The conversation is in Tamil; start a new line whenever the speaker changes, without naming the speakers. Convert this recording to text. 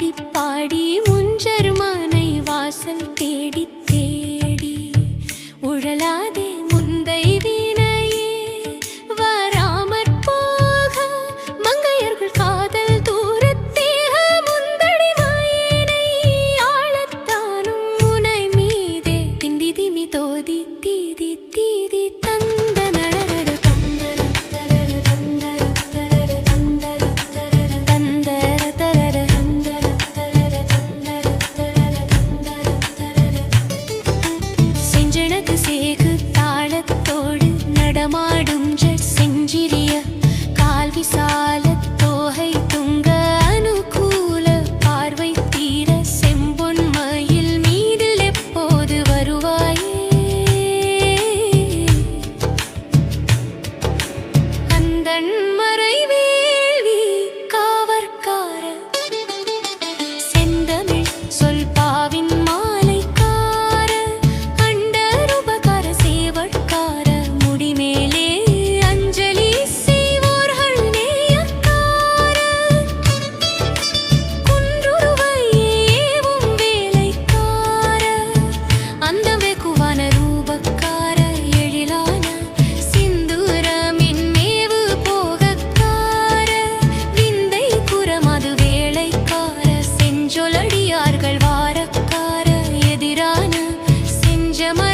பாடி பாடி முஞ்சர் மானை வாசல் தேடி தேடி. உழலாதே முந்தை வீணையே வராமற் போக மங்கையர்கள் காதல் தூரத்தேக முந்தடி மாயனை ஆழத்தானும் முனை மீதே. திண்டி திமி தோதி தீதி தீதி நடமாடும் ஜட் செஞ்சிரிய கால் விசால Kocaman